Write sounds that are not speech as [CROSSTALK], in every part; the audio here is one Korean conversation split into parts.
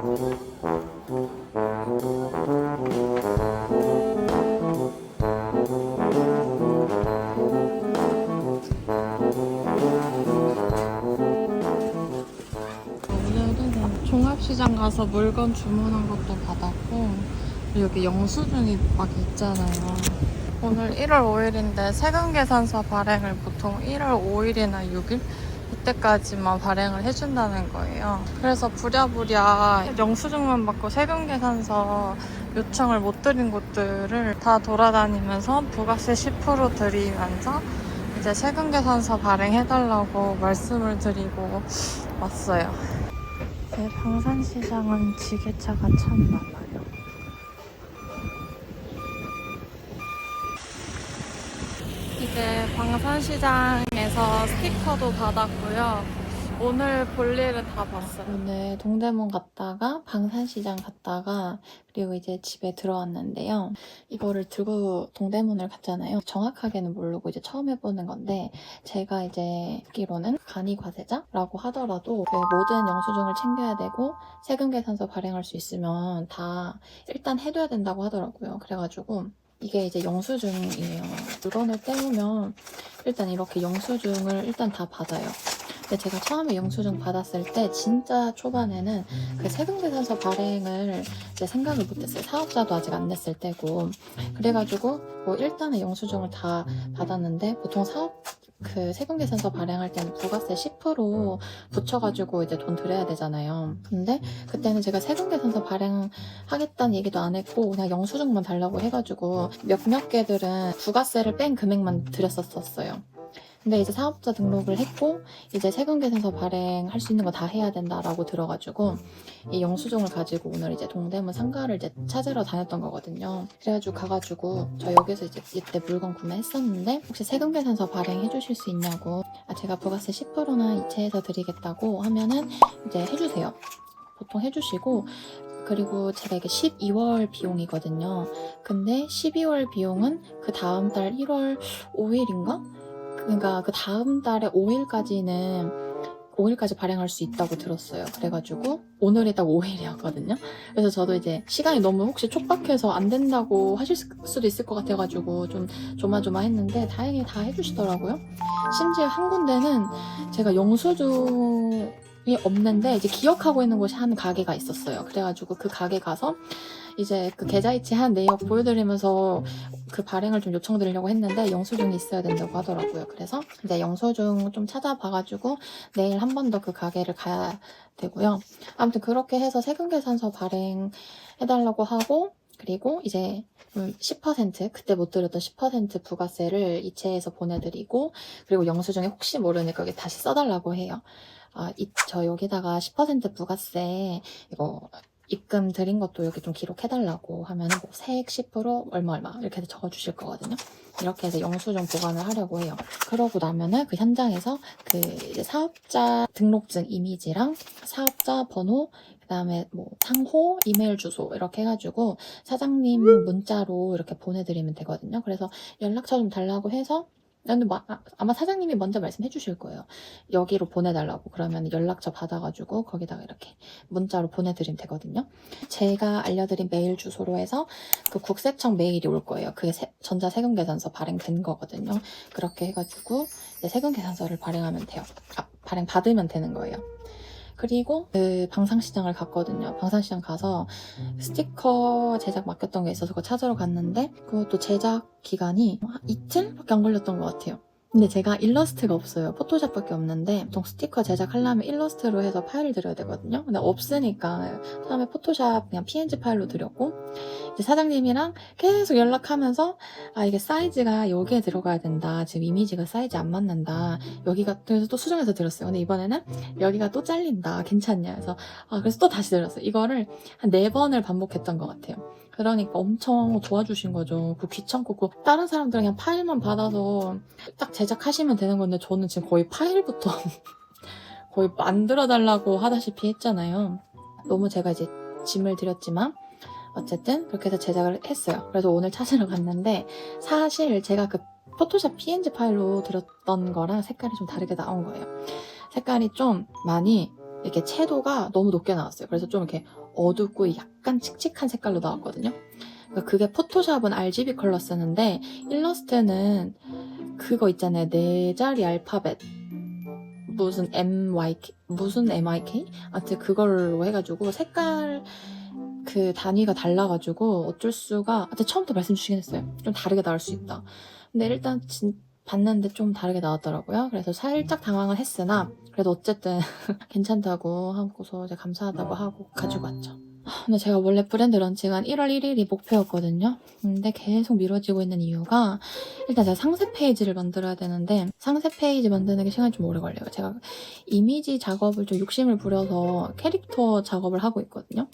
오늘은 종합시장 가서 물건 주문한 것도 받았고 여기 영수증이 막 있잖아요. 오늘 1월 5일인데 세금 계산서 발행을 보통 1월 5일이나 6일 이때까지만 발행을 해준다는 거예요. 그래서 부랴부랴 영수증만 받고 세금 계산서 요청을 못 드린 곳들을 다 돌아다니면서 부가세 10% 드리면서 이제 세금 계산서 발행해달라고 말씀을 드리고 왔어요. 네, 방산시장은 지게차가 참 많아요. 이제 방산시장 에서 스티커도 받았고요. 오늘 볼 일은 다 봤어요. 오늘 동대문 갔다가 방산시장 갔다가 그리고 이제 집에 들어왔는데요. 이거를 들고 동대문을 갔잖아요. 정확하게는 모르고 이제 처음 해보는 건데 제가 이제 듣기로는 간이 과세자라고 하더라도 그 모든 영수증을 챙겨야 되고 세금 계산서 발행할 수 있으면 다 일단 해둬야 된다고 하더라고요. 그래가지고 이게 이제 영수증이에요. 물건을 떼우면 일단 이렇게 영수증을 일단 다 받아요. 근데 제가 처음에 영수증 받았을 때 진짜 초반에는 그 세금계산서 발행을 이제 생각을 못했어요. 사업자도 아직 안 냈을 때고 그래가지고 뭐 일단은 영수증을 다 받았는데 보통 사업 그 세금계산서 발행할 때는 부가세 10% 붙여가지고 이제 돈 드려야 되잖아요. 근데 그때는 제가 세금계산서 발행하겠다는 얘기도 안 했고 그냥 영수증만 달라고 해가지고 몇몇 개들은 부가세를 뺀 금액만 드렸었어요. 근데 이제 사업자 등록을 했고 이제 세금 계산서 발행할 수 있는 거 다 해야 된다라고 들어가지고 이 영수증을 가지고 오늘 이제 동대문 상가를 이제 찾으러 다녔던 거거든요. 그래가지고 가가지고 저 여기서 이제 이때 물건 구매했었는데 혹시 세금 계산서 발행해 주실 수 있냐고 아 제가 부가세 10%나 이체해서 드리겠다고 하면은 이제 해주세요. 보통 해주시고 그리고 제가 이게 12월 비용이거든요. 근데 12월 비용은 그 다음 달 1월 5일인가? 그러니까 그 다음 달에 5일까지는 5일까지 발행할 수 있다고 들었어요. 그래가지고 오늘이 딱 5일이었거든요. 그래서 저도 이제 시간이 너무 혹시 촉박해서 안 된다고 하실 수도 있을 것 같아가지고 좀 조마조마했는데 다행히 다 해주시더라고요. 심지어 한 군데는 제가 영수증이 없는데 이제 기억하고 있는 곳이 한 가게가 있었어요. 그래가지고 그 가게 가서 이제 그 계좌이체 한 내역 보여드리면서 그 발행을 좀 요청드리려고 했는데 영수증이 있어야 된다고 하더라고요. 그래서 이제 영수증 좀 찾아봐가지고 내일 한 번 더 그 가게를 가야 되고요. 아무튼 그렇게 해서 세금 계산서 발행해달라고 하고 그리고 이제 음, 10% 그때 못 드렸던 10% 부가세를 이체해서 보내드리고 그리고 영수증에 혹시 모르니까 여기 다시 써달라고 해요. 아, 이, 저 여기다가 10% 부가세 이거 입금 드린 것도 여기 좀 기록해달라고 하면은 뭐 세액 10% 얼마 얼마 이렇게 적어주실 거거든요. 이렇게 해서 영수증 보관을 하려고 해요. 그러고 나면은 그 현장에서 그 사업자 등록증 이미지랑 사업자 번호 그다음에 뭐 상호, 이메일 주소 이렇게 해가지고 사장님 문자로 이렇게 보내드리면 되거든요. 그래서 연락처 좀 달라고 해서 근데 마- 아- 아마 사장님이 먼저 말씀해 주실 거예요. 여기로 보내달라고 그러면 연락처 받아가지고 거기다가 이렇게 문자로 보내드리면 되거든요. 제가 알려드린 메일 주소로 해서 그 국세청 메일이 올 거예요. 그게 세- 전자세금계산서 발행된 거거든요. 그렇게 해가지고 세금계산서를 발행하면 돼요. 아, 발행 받으면 되는 거예요. 그리고 그 방산시장을 갔거든요. 방산시장 가서 스티커 제작 맡겼던 게 있어서 그거 찾으러 갔는데 그것도 제작 기간이 한 이틀밖에 안 걸렸던 것 같아요. 근데 제가 일러스트가 없어요. 포토샵밖에 없는데 보통 스티커 제작하려면 일러스트로 해서 파일을 드려야 되거든요. 근데 없으니까 처음에 포토샵 그냥 PNG 파일로 드렸고 이제 사장님이랑 계속 연락하면서 아 이게 사이즈가 여기에 들어가야 된다. 지금 이미지가 사이즈 안 맞는다. 여기가 그래서 또 수정해서 드렸어요. 근데 이번에는 여기가 또 잘린다. 괜찮냐? 그래서 아 그래서 또 다시 드렸어요. 이거를 한 네 번을 반복했던 것 같아요. 그러니까 엄청 도와주신 거죠. 그 귀찮고 그 다른 사람들은 그냥 파일만 받아서 딱 제작하시면 되는 건데 저는 지금 거의 파일부터 [LAUGHS] 거의 만들어 달라고 하다시피 했잖아요. 너무 제가 이제 짐을 드렸지만 어쨌든 그렇게 해서 제작을 했어요. 그래서 오늘 찾으러 갔는데 사실 제가 그 포토샵 PNG 파일로 드렸던 거랑 색깔이 좀 다르게 나온 거예요. 색깔이 좀 많이 이렇게 채도가 너무 높게 나왔어요. 그래서 좀 이렇게 어둡고 약간 칙칙한 색깔로 나왔거든요. 그러니까 그게 포토샵은 RGB 컬러 쓰는데 일러스트는 그거 있잖아요. 네 자리 알파벳 무슨 MYK 무슨 MIK? 아무튼 그걸로 해가지고 색깔 그 단위가 달라가지고 어쩔 수가 하여튼 처음부터 말씀 주시긴 했어요. 좀 다르게 나올 수 있다. 근데 일단 진, 봤는데 좀 다르게 나왔더라고요. 그래서 살짝 당황을 했으나 그래도 어쨌든 [LAUGHS] 괜찮다고 하고서 이제 감사하다고 하고 가지고 왔죠. 아, 근데 제가 원래 브랜드 런칭은 1월 1일이 목표였거든요. 근데 계속 미뤄지고 있는 이유가 일단 제가 상세 페이지를 만들어야 되는데 상세 페이지 만드는 게 시간이 좀 오래 걸려요. 제가 이미지 작업을 좀 욕심을 부려서 캐릭터 작업을 하고 있거든요.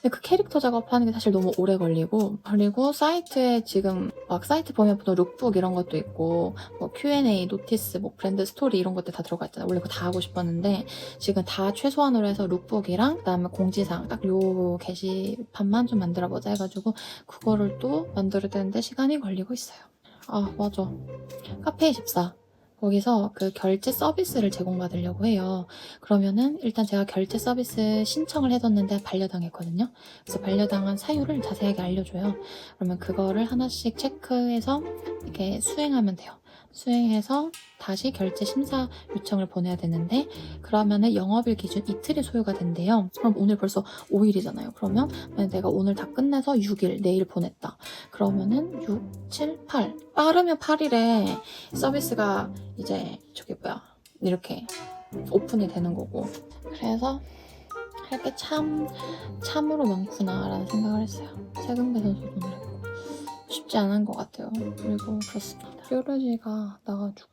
근데 그 캐릭터 작업하는 게 사실 너무 오래 걸리고 그리고 사이트에 지금 막 사이트 보면 보통 룩북 이런 것도 있고 뭐 Q&A, 노티스, 뭐 브랜드 스토리 이런 것들 다 들어가 있잖아요. 원래 그거 다 하고 싶었는데 지금 다 최소한으로 해서 룩북이랑 그다음에 공지사항 딱 요 게시판만 좀 만들어 보자 해가지고 그거를 또 만들어야 되는데 시간이 걸리고 있어요. 아 맞아. 카페 24 거기서 그 결제 서비스를 제공받으려고 해요. 그러면은 일단 제가 결제 서비스 신청을 해뒀는데 반려당했거든요. 그래서 반려당한 사유를 자세하게 알려줘요. 그러면 그거를 하나씩 체크해서 이렇게 수행하면 돼요. 수행해서 다시 결제 심사 요청을 보내야 되는데 그러면은 영업일 기준 이틀이 소요가 된대요. 그럼 오늘 벌써 5일이잖아요. 그러면 내가 오늘 다 끝내서 6일 내일 보냈다. 그러면은 6, 7, 8 빠르면 8일에 서비스가 이제 저기 뭐야 이렇게 오픈이 되는 거고 그래서 할 게 참 참으로 많구나라는 생각을 했어요. 세금 배선소 돈을 했고 쉽지 않은 것 같아요. 그리고 그렇습니다. 뾰루지가 나가지고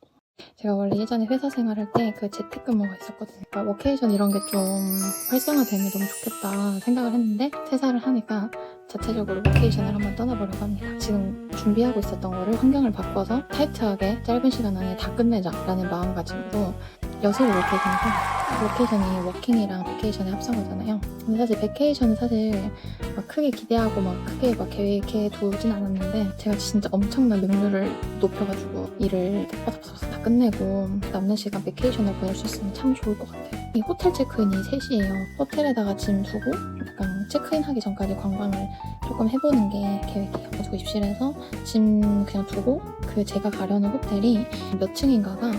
제가 원래 예전에 회사 생활할 때 그 재택근무가 있었거든요. 그러니까 워케이션 이런 게 좀 활성화되면 너무 좋겠다 생각을 했는데 퇴사를 하니까 자체적으로 워케이션을 한번 떠나보려고 합니다. 지금 준비하고 있었던 거를 환경을 바꿔서 타이트하게 짧은 시간 안에 다 끝내자라는 마음가짐으로 여수로 워케이션을 워케이션이 워킹이랑 베케이션의 합성어잖아요. 근데 사실 베케이션은 사실 막 크게 기대하고 막 크게 막 계획해 두진 않았는데 제가 진짜 엄청난 능률을 높여가지고 일을 빠삭빠삭 다 끝내고 남는 시간 베케이션을 보낼 수 있으면 참 좋을 것 같아요. 이 호텔 체크인이 3시예요. 호텔에다가 짐 두고 약간 체크인 하기 전까지 관광을 조금 해보는 게 계획이에요. 그래서 입실에서 짐 그냥 두고 그 제가 가려는 호텔이 몇 층인가가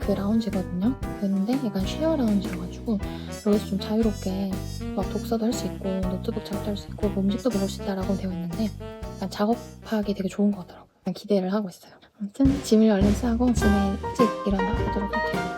그 라운지거든요. 근데 약간 쉐어 라운지여가지고 여기서 좀 자유롭게 막 독서도 할 수 있고 노트북 작업도 할 수 있고 뭐 음식도 먹을 수 있다라고 되어 있는데 약간 작업하기 되게 좋은 것 같더라고요. 기대를 하고 있어요. 아무튼 짐을 얼른 싸고 짐에 일찍 일어나 보도록 할게요.